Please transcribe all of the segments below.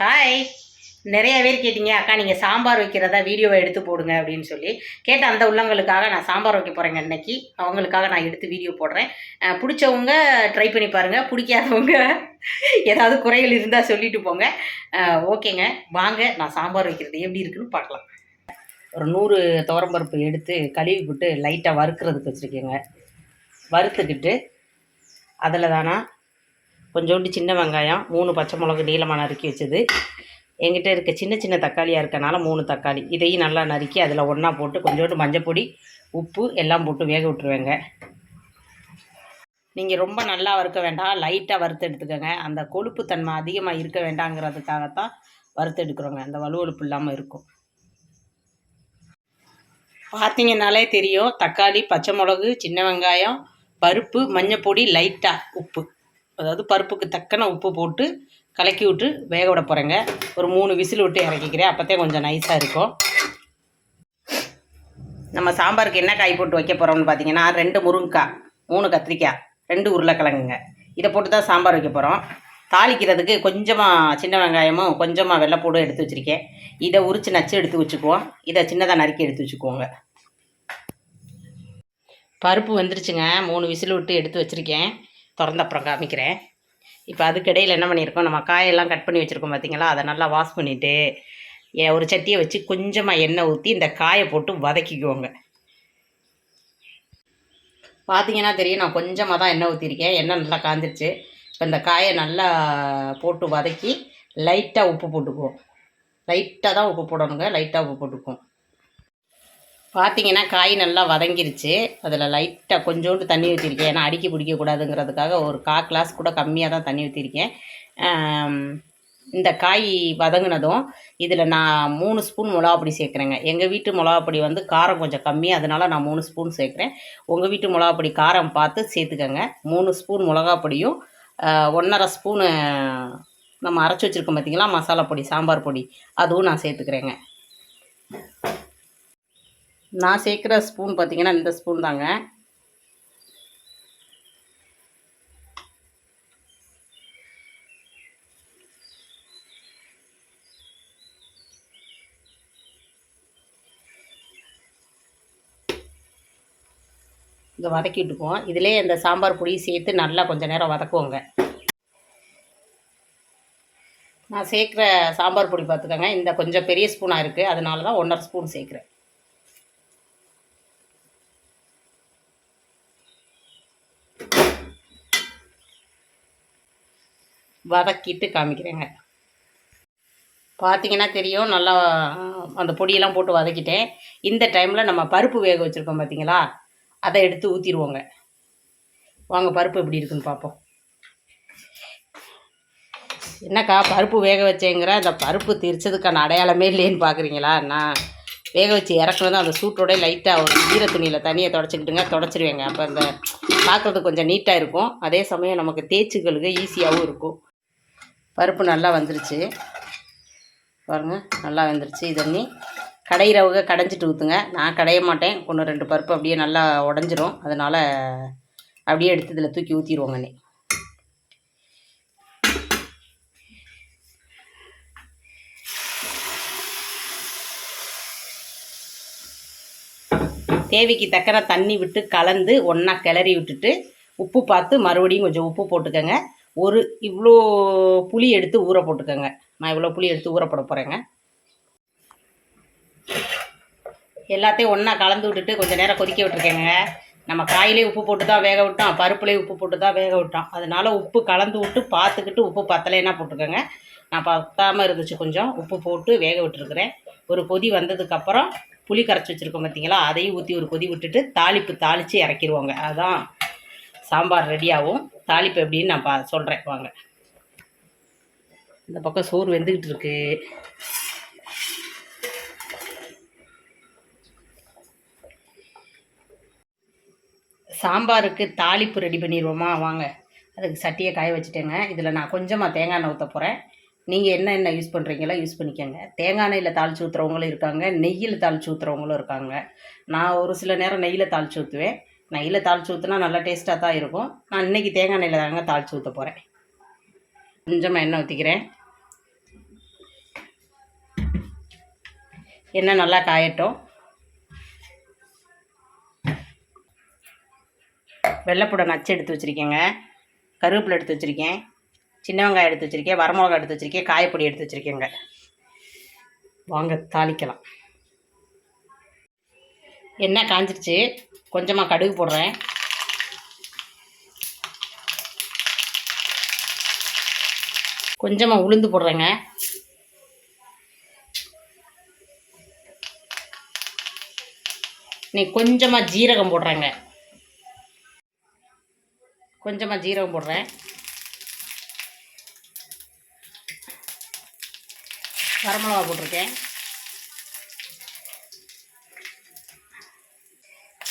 Hi நிறைய பேர் கேட்டீங்க அக்கா நீங்கள் சாம்பார் வைக்கிறதா வீடியோவை எடுத்து போடுங்க அப்படின்னு சொல்லி. கேட்ட அந்த உள்ளங்களுக்காக நான் சாம்பார் வைக்க போகிறேங்க இன்னைக்கு அவங்களுக்காக நான் எடுத்து வீடியோ போடுறேன். பிடிச்சவங்க ட்ரை பண்ணி பாருங்கள் பிடிக்காதவங்க ஏதாவது குறைகள் இருந்தால் சொல்லிட்டு போங்க. ஓகேங்க. வாங்க நான் சாம்பார் வைக்கிறது எப்படி இருக்குன்னு பார்க்கலாம். ஒரு நூறு துவரம்பருப்பு எடுத்து கழுவி விட்டு லைட்டாக வறுக்கிறதுக்கு வச்சுருக்கேங்க. வறுத்துக்கிட்டு அதில் தானா கொஞ்சோண்டு சின்ன வெங்காயம் மூணு பச்சை மிளகு நீளமாக நறுக்கி வச்சது. எங்கிட்ட இருக்க சின்ன சின்ன தக்காளியாக இருக்கனால மூணு தக்காளி. இதையும் நல்லா நறுக்கி அதில் ஒன்றா போட்டு கொஞ்சோண்டு மஞ்சப்பொடி உப்பு எல்லாம் போட்டு வேக விட்டுருவேங்க. நீங்கள் ரொம்ப நல்லா வறுக்க வேண்டாம். லைட்டாக வறுத்து எடுத்துக்கோங்க. அந்த கொழுப்பு தன்மை அதிகமாக இருக்க வேண்டாங்கிறதுக்காகத்தான் வறுத்து எடுக்கிறோங்க. அந்த வலுவழுப்பு இல்லாமல் இருக்கும். பார்த்தீங்கனாலே தெரியும். தக்காளி பச்சை மிளகு சின்ன வெங்காயம் பருப்பு மஞ்சப்பொடி லைட்டாக உப்பு. அதாவது பருப்புக்கு தக்கன உப்பு போட்டு கலக்கி விட்டு வேக விட போகிறேங்க ஒரு மூணு விசில் விட்டு இறக்கிக்கிறேன். அப்போத்தே கொஞ்சம் நைஸாக இருக்கும். நம்ம சாம்பாருக்கு என்ன காய் போட்டு வைக்க போகிறோம்னு பார்த்தீங்கன்னா ரெண்டு முருங்கைக்காய் மூணு கத்திரிக்காய் ரெண்டு உருளைக்கிழங்குங்க. இதை போட்டு தான் சாம்பார் வைக்க போகிறோம் தாளிக்கிறதுக்கு கொஞ்சமாக சின்ன வெங்காயமும் கொஞ்சமாக வெள்ளைப்பூடும் எடுத்து வச்சுருக்கேன். இதை உரித்து நச்சு எடுத்து வச்சுக்குவோம். இதை சின்னதாக நறுக்கி எடுத்து வச்சுக்குவோங்க. பருப்பு வந்துருச்சுங்க. மூணு விசில் விட்டு எடுத்து வச்சுருக்கேன். திறந்த அப்புறம் காமிக்கிறேன். இப்போ அதுக்கிடையில் என்ன பண்ணியிருக்கோம்? நம்ம காயெல்லாம் கட் பண்ணி வச்சுருக்கோம் பார்த்தீங்களா அதை நல்லா வாஷ் பண்ணிவிட்டு ஒரு சட்டியை வச்சு கொஞ்சமாக எண்ணெய் ஊற்றி இந்த காயை போட்டு வதக்கிக்குவோங்க. பார்த்தீங்கன்னா தெரியும் நான் கொஞ்சமாக தான் எண்ணெய் ஊற்றிருக்கேன் எண்ணெய் நல்லா காஞ்சிருச்சு. இப்போ இந்த காயை நல்லா போட்டு வதக்கி லைட்டாக உப்பு போட்டுக்குவோம். லைட்டாக தான் உப்பு போடணுங்க. லைட்டாக உப்பு போட்டுக்குவோம். பார்த்தீங்கன்னா காய் நல்லா வதங்கிருச்சு. அதில் லைட்டாக கொஞ்சோண்டு தண்ணி ஊற்றிருக்கேன் ஏன்னா அடிக்கி பிடிக்கக்கூடாதுங்கிறதுக்காக ஒரு கா கிளாஸ் கூட கம்மியாக தான் தண்ணி ஊற்றிருக்கேன் இந்த காய் வதங்கினதும் இதில் நான் மூணு ஸ்பூன் மிளகாப்பொடி சேர்க்குறேங்க. எங்கள் வீட்டு மிளகாப்பொடி வந்து காரம் கொஞ்சம் கம்மி அதனால் நான் மூணு ஸ்பூன் சேர்க்குறேன். உங்கள் வீட்டு மிளகாப்பொடி காரம் பார்த்து சேர்த்துக்கோங்க. மூணு ஸ்பூன் மிளகாப்பொடியும் ஒன்றரை ஸ்பூனு நம்ம அரைச்சி வச்சுருக்கோம் பார்த்தீங்களா மசாலா பொடி சாம்பார் பொடி அதுவும் நான் சேர்த்துக்கிறேங்க. நான் சேர்க்குற ஸ்பூன் பார்த்தீங்கன்னா இந்த ஸ்பூன் தாங்க. இதை வதக்கிட்டுக்குவோம் இதிலே இந்த சாம்பார் பொடி சேர்த்து நல்லா கொஞ்சம் நேரம் வதக்குவோங்க. நான் சேர்க்குற சாம்பார் பொடி பார்த்துக்கோங்க. இந்த கொஞ்சம் பெரிய ஸ்பூனாக இருக்குது அதனால தான் ஒன்றரை ஸ்பூன் சேர்க்குறேன். வதக்கிட்டு காமிக்கிறேங்க. பார்த்தீங்கன்னா தெரியும் நல்லா அந்த பொடியெல்லாம் போட்டு வதக்கிட்டேன். இந்த டைமில் நம்ம பருப்பு வேக வச்சுருக்கோம் பார்த்தீங்களா அதை எடுத்து ஊற்றிடுவோங்க வாங்க பருப்பு எப்படி இருக்குன்னு பார்ப்போம் என்னக்கா பருப்பு வேக வச்சேங்கிற அந்த பருப்பு திரிச்சதுக்கான அடையாளமே இல்லைன்னு பார்க்குறீங்களா நான் வேக வச்சு இறக்குனதும் அந்த சூட்டோட லைட்டாக ஒரு ஈர துணியில் தண்ணியை தொடச்சிக்கிட்டுங்க தொடச்சிருவேங்க. அப்போ அந்த பார்க்குறது கொஞ்சம் நீட்டாக இருக்கும். அதே சமயம் நமக்கு தேய்ச்சிகளுக்கு ஈஸியாகவும் இருக்கும். பருப்பு நல்லா வந்துருச்சு. பாருங்கள் நல்லா வந்துருச்சு. இதண்ணி நீ கடையிறவங்க கடைஞ்சிட்டு ஊற்றுங்க நான் கடைய மாட்டேன். ஒன்று ரெண்டு பருப்பு அப்படியே நல்லா உடஞ்சிரும். அதனால் அப்படியே எடுத்து இதில் தூக்கி ஊற்றிடுவோங்க நீ. தேவைக்கு தக்கன தண்ணி விட்டு கலந்து ஒன்றா கிளறி விட்டுட்டு உப்பு பார்த்து மறுபடியும் கொஞ்சம் உப்பு போட்டுக்கோங்க. ஒரு இவ்வளோ புளி எடுத்து ஊற போட்டுக்கோங்க. நான் இவ்வளோ புளி எடுத்து ஊற போட போகிறேங்க எல்லாத்தையும் ஒன்றா கலந்து விட்டுட்டு கொஞ்சம் நேரம் கொதிக்க விட்டுருக்கேங்க. நம்ம காயிலே உப்பு போட்டு தான் வேக விட்டோம். பருப்புலேயே உப்பு போட்டு தான் வேக விட்டோம். அதனால உப்பு கலந்து விட்டு பார்த்துக்கிட்டு உப்பு பத்தலைன்னா போட்டுக்கோங்க. நான் பத்தாமல் இருந்துச்சு கொஞ்சம். உப்பு போட்டு வேக விட்டுருக்குறேன். ஒரு கொதி வந்ததுக்கப்புறம் புளி கரைச்சி வச்சுருக்கோம் பார்த்தீங்களா அதையும் ஊற்றி ஒரு கொதி விட்டுட்டு தாளிப்பு தாளித்து இறக்கிடுவோங்க. அதான் சாம்பார் ரெடியாகும். தாளிப்பு எப்படின்னு நான் பா சொல்கிறேன் வாங்க. இந்த பக்கம் சோறு வெந்துக்கிட்டு இருக்கு. சாம்பாருக்கு தாளிப்பு ரெடி பண்ணிடுவோமா வாங்க. அதுக்கு சட்டியை காய வச்சுட்டேங்க. இதில் நான் கொஞ்சமாக தேங்காய் எண்ணெய் ஊற்ற போகிறேன் நீங்கள் என்ன என்ன யூஸ் பண்ணுறீங்களோ யூஸ் பண்ணிக்கோங்க. தேங்காய் எண்ணெயில் தாளிச்சு ஊற்றுறவங்களும் இருக்காங்க. நெய்யில் தாளிச்சு ஊற்றுறவங்களும் இருக்காங்க. நான் ஒரு சில நேரம் நெய்யில் தாளிச்சு ஊற்றுவேன் நெய்யில் தாளித்து ஊற்றினா நல்லா டேஸ்ட்டாக தான் இருக்கும். நான் இன்றைக்கி தேங்காய் நெய்யில் தாங்க தாளித்து ஊற்ற போகிறேன் கொஞ்சமாக எண்ணெய் ஊற்றிக்கிறேன் எண்ணெய் நல்லா காயட்டும். வெள்ளைப்புடை நச்சு எடுத்து வச்சுருக்கேங்க. கருவேப்பிலை எடுத்து வச்சுருக்கேன். சின்ன வெங்காயம் எடுத்து வச்சுருக்கேன். வரமிளகா எடுத்து வச்சுருக்கேன். காயப்பொடி எடுத்து வச்சுருக்கேங்க. வாங்க தாளிக்கலாம். எண்ணெய் காஞ்சிருச்சு. கொஞ்சமாக கடுகு போடுறேன். கொஞ்சமாக உளுந்து போடுறேங்க. நீ கொஞ்சமாக ஜீரகம் போடுறேங்க. கொஞ்சமாக ஜீரகம் போடுறேன். வரமிளகா போட்டிருக்கேன்.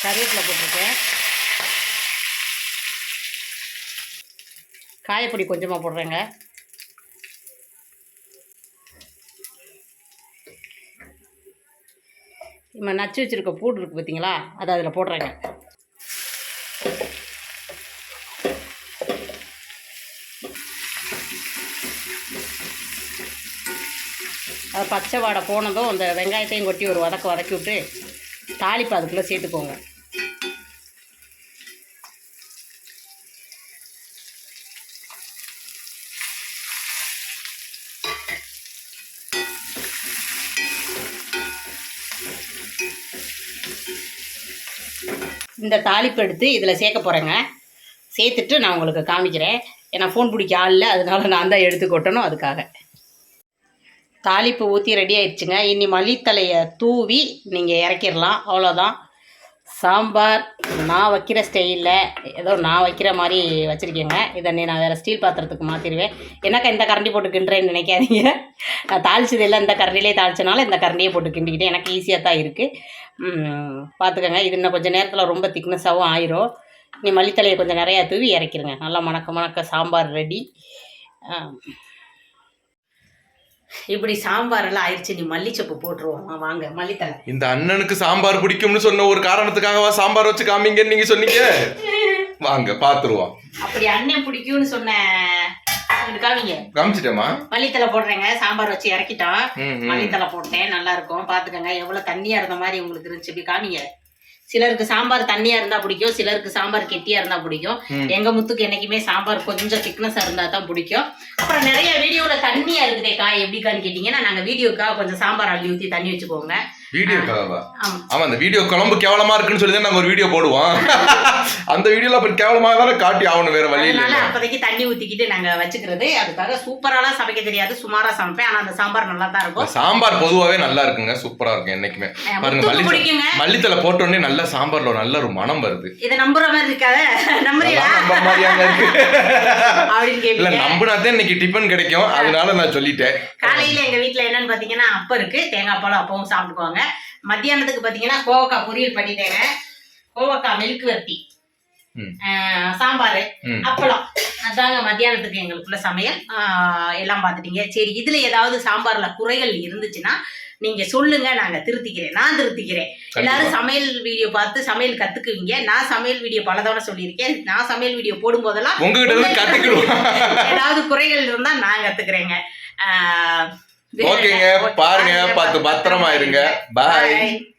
கருவேப்பிலை போட்டிருக்கேன். காயப்பொடி கொஞ்சமாக போடுறேங்க. நம்ம நச்சு வச்சுருக்க பூடு இருக்குது பார்த்தீங்களா அதை அதில் போடுறேங்க. அது பச்சை வாடை போனதும் அந்த வெங்காயத்தையும் கொட்டி ஒரு வதக்க வதக்கி விட்டு தாளிப்பு அதுக்குள்ளே சேர்த்துக்கோங்க. இந்த தாளிப்பு எடுத்து இதில் சேர்க்க போகிறேங்க சேர்த்துட்டு நான் உங்களுக்கு காமிக்கிறேன். ஏன்னா ஃபோன் பிடிக்க ஆள் இல்லை அதனால நான் தான் எடுத்து கொட்டணும் அதுக்காக. தாளிப்பு ஊற்றி ரெடி ஆயிடுச்சுங்க. இனி மல்லித்தலையை தூவி நீங்கள் இறக்கிடலாம். அவ்வளோதான் சாம்பார் நான் வைக்கிற ஸ்டைலில் ஏதோ நான் வைக்கிற மாதிரி வச்சுருக்கேங்க. இதை நீ நான் வேறு ஸ்டீல் பாத்திரத்துக்கு மாற்றிடுவேன் என்னக்கா இந்த கரண்டி போட்டு கிண்டுறேன்னு நினைக்காதீங்க. நான் தாளிச்சது எல்லாம் இந்த கரண்டிலே தாளிச்சனால இந்த கரண்டியே போட்டு கிண்டிக்கிட்டேன். எனக்கு ஈஸியாக தான் இருக்குது பார்த்துக்கோங்க. இது இன்னும் கொஞ்சம் நேரத்தில் ரொம்ப திக்னஸாகவும் ஆயிரும். நீ மல்லித்தலையை கொஞ்சம் நிறையா தூவி இறக்கிருங்க. நல்லா மணக்க மணக்க சாம்பார் ரெடி இப்படி சாம்பார் எல்லாம் ஆயிடுச்சு நீ மல்லிச்சப்பு போட்டுருவோம். வாங்க மல்லித்தலை. இந்த அண்ணனுக்கு சாம்பார் பிடிக்கும்னு சொன்ன ஒரு காரணத்துக்காகவா சாம்பார் வச்சு காமிங்கன்னு நீங்க சொன்னீங்க? வாங்க பாத்துருவோம். அப்படி அண்ணன் பிடிக்கும்னு சொன்ன காமிச்சிட்டேமா மல்லித்தலை போடுறேங்க. சாம்பார் வச்சு இறக்கிட்டோம். மல்லித்தலை போட்டேன். நல்லா இருக்கும். பாத்துக்கோங்க. எவ்வளவு தண்ணியா இருந்த மாதிரி உங்களுக்கு இருந்துச்சு. இப்படி காமிங்க. சிலருக்கு சாம்பார் தண்ணியா இருந்தா பிடிக்கும். சிலருக்கு சாம்பார் கெட்டியா இருந்தா பிடிக்கும். எங்க முத்துக்கு என்னைக்குமே சாம்பார் கொஞ்சம் திக்னஸா இருந்தா தான் பிடிக்கும். அப்புறம் நிறைய வீடியோல தண்ணியா இருக்குதே காய் எப்படிக்கான்னு கேட்டீங்கன்னா நாங்க வீடியோக்காக கொஞ்சம் சாம்பார் அள்ளி ஊத்தி தண்ணி வச்சுக்கோங்க வீடியோக்காகவா ஆமா. ஆமா அந்த வீடியோ குழம்பு கேவலமா இருக்குன்னு சொல்லி தான் நாங்க ஒரு வீடியோ போடுவோம். அந்த வீடியோல அப்படி கேவலமா தானே காட்டி ஆகணும் வேற வழி இல்ல அப்போதைக்கு தண்ணி ஊத்திக்கிட்டு நாங்க வச்சுக்கிறது. அதுக்காக சூப்பராலாம் சமைக்க தெரியாது. சுமாரா சமைப்பேன். ஆனா அந்த சாம்பார் நல்லா தான் இருக்கும் சாம்பார் பொதுவாவே நல்லா இருக்குங்க. சூப்பரா இருக்கும் என்னைக்குமே. பாருங்க மல்லித்தலை போட்ட உடனே நல்ல சாம்பார்ல நல்ல ஒரு மனம் வருது. இதை நம்புற மாதிரி இருக்காத. நம்புறியா அதெல்லாம் நம்ப மாதிரியாங்க இருக்கு. இல்ல நம்பினாதான் இன்னைக்கு டிஃபன் கிடைக்கும். அதனால நான் சொல்லிட்டேன். காலையில எங்க வீட்ல என்னன்னு பாத்தீங்கன்னா அப்பம் இருக்கு. தேங்காய் பாலும் அப்பவும் சாப்பிட்டுக்குவாங்க மத்தியானத்துக்கு பாத்தீங்கன்னா கோவக்காய் பொரியல் பண்ணிட்டேங்க. கோவக்காய் மெழுக்கு வர்த்தி சாம்பார். அப்பளம். அதாங்க மத்தியானத்துக்கு எங்களுக்குள்ள சமையல். எல்லாம் பார்த்துட்டீங்க சரி இதுல ஏதாவது சாம்பார்ல குறைகள் இருந்துச்சுன்னா நீங்க சொல்லுங்க. நாங்க திருத்திக்கிறேன். நான் திருத்திக்கிறேன். எல்லாரும் சமையல் வீடியோ பார்த்து சமையல் கத்துக்குவீங்க. நான் சமையல் வீடியோ பல தடவை சொல்லியிருக்கேன். நான் சமையல் வீடியோ இருந்து கத்துக்கணும் ஏதாவது குறைகள் இருந்தா நான் கத்துக்கிறேங்க. ஆஹ் ஓகேங்க பாருங்க பார்த்து பத்திரமா இருங்க. பாய்.